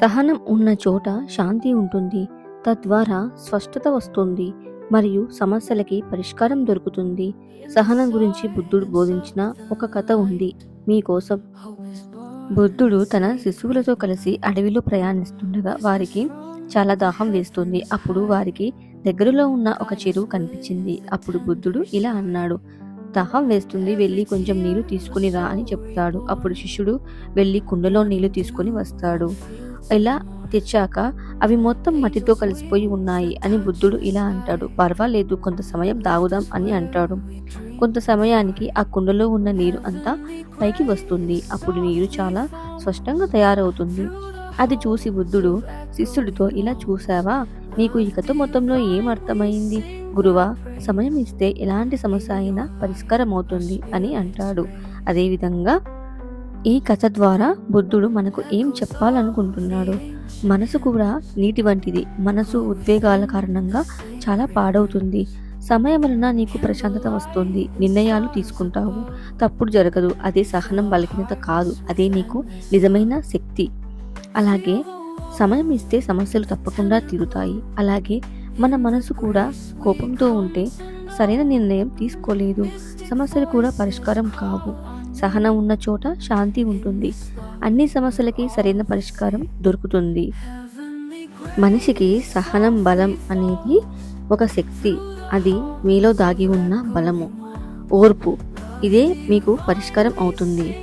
సహనం ఉన్న చోట శాంతి ఉంటుంది. తద్వారా స్పష్టత వస్తుంది మరియు సమస్యలకి పరిష్కారం దొరుకుతుంది. సహనం గురించి బుద్ధుడు బోధించిన ఒక కథ ఉంది. మీకోసం. బుద్ధుడు తన శిశువులతో కలిసి అడవిలో ప్రయాణిస్తుండగా వారికి చాలా దాహం వేస్తుంది. అప్పుడు వారికి దగ్గరలో ఉన్న ఒక చెరువు కనిపించింది. అప్పుడు బుద్ధుడు ఇలా అన్నాడు దాహం వేస్తుంది వెళ్ళి కొంచెం నీళ్ళు తీసుకుని రా అని చెప్తాడు. అప్పుడు శిష్యుడు వెళ్ళి కుండలో నీళ్ళు తీసుకొని వస్తాడు. ఇలా తెచ్చాక అవి మొత్తం మట్టితో కలిసిపోయి ఉన్నాయి అని బుద్ధుడు ఇలా అంటాడు. పర్వాలేదు కొంత సమయం దాగుదాం అని అంటాడు. కొంత సమయానికి ఆ కుండలో ఉన్న నీరు అంతా పైకి వస్తుంది. అప్పుడు నీరు చాలా స్పష్టంగా తయారవుతుంది. అది చూసి బుద్ధుడు శిష్యుడితో ఇలా చూసావా నీకు ఈ కథ మొత్తంలో ఏం అర్థమైంది? గురువా సమయం ఇస్తే ఎలాంటి సమస్య అయినా పరిష్కారం అవుతుంది అని అంటాడు. అదేవిధంగా ఈ కథ ద్వారా బుద్ధుడు మనకు ఏం చెప్పాలనుకుంటున్నాడు మనసు కూడా నీటి వంటిది. మనసు ఉద్వేగాల కారణంగా చాలా పాడవుతుంది. సమయం వలన నీకు ప్రశాంతత వస్తుంది. నిర్ణయాలు తీసుకుంటావు. తప్పుడు జరగదు. అదే సహనం బలహీనత కాదు. అదే నీకు నిజమైన శక్తి. అలాగే సమయం ఇస్తే సమస్యలు తప్పకుండా తీరుతాయి. అలాగే మన మనసు కూడా కోపంతో ఉంటే సరైన నిర్ణయం తీసుకోలేదు. సమస్యలు కూడా పరిష్కారం కావు. సహనం ఉన్న చోట శాంతి ఉంటుంది. అన్ని సమస్యలకి సరైన పరిష్కారం దొరుకుతుంది. మనిషికి సహనం బలం అనేది ఒక శక్తి. అది మీలో దాగి ఉన్న బలము. ఓర్పు. ఇదే మీకు పరిష్కారం అవుతుంది.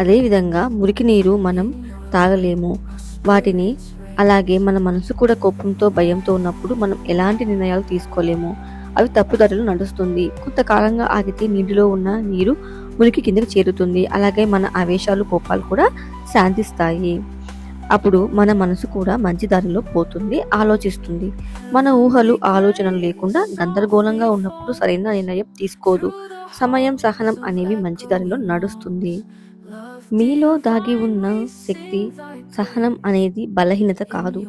అదేవిధంగా మురికి నీరు మనం తాగలేము. వాటిని అలాగే మన మనసు కూడా కోపంతో భయంతో ఉన్నప్పుడు మనం ఎలాంటి నిర్ణయాలు తీసుకోలేము. అవి తప్పుదారులు నడుస్తుంది. కొంతకాలంగా ఆగితే నీటిలో ఉన్న నీరు మురికి కిందకి చేరుతుంది. అలాగే మన ఆవేశాలు కోపాలు కూడా శాంతిస్తాయి. అప్పుడు మన మనసు కూడా మంచి దారిలో పోతుంది ఆలోచిస్తుంది. మన ఊహలు ఆలోచనలు లేకుండా గందరగోళంగా ఉన్నప్పుడు సరైన నిర్ణయం తీసుకోదు. సమయం సహనం అనేవి మంచి దారిలో నడుస్తుంది. మీలో దాగి ఉన్న శక్తి సహనం అనేది బలహీనత కాదు.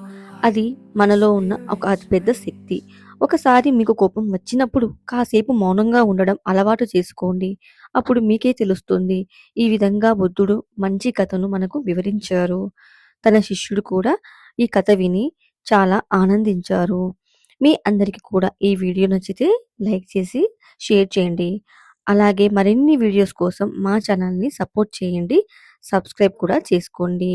అది మనలో ఉన్న ఒక అతిపెద్ద శక్తి. ఒకసారి మీకు కోపం వచ్చినప్పుడు కాసేపు మౌనంగా ఉండడం అలవాటు చేసుకోండి. అప్పుడు మీకే తెలుస్తుంది ఈ విధంగా బుద్ధుడు మంచి కథను మనకు వివరించారు. తన శిష్యుడు కూడా ఈ కథ విని చాలా ఆనందించారు. మీ అందరికీ కూడా ఈ వీడియో నచ్చితే లైక్ చేసి షేర్ చేయండి. అలాగే మరిన్ని వీడియోస్ కోసం మా ఛానల్ని సపోర్ట్ చేయండి. సబ్స్క్రైబ్ కూడా చేసుకోండి.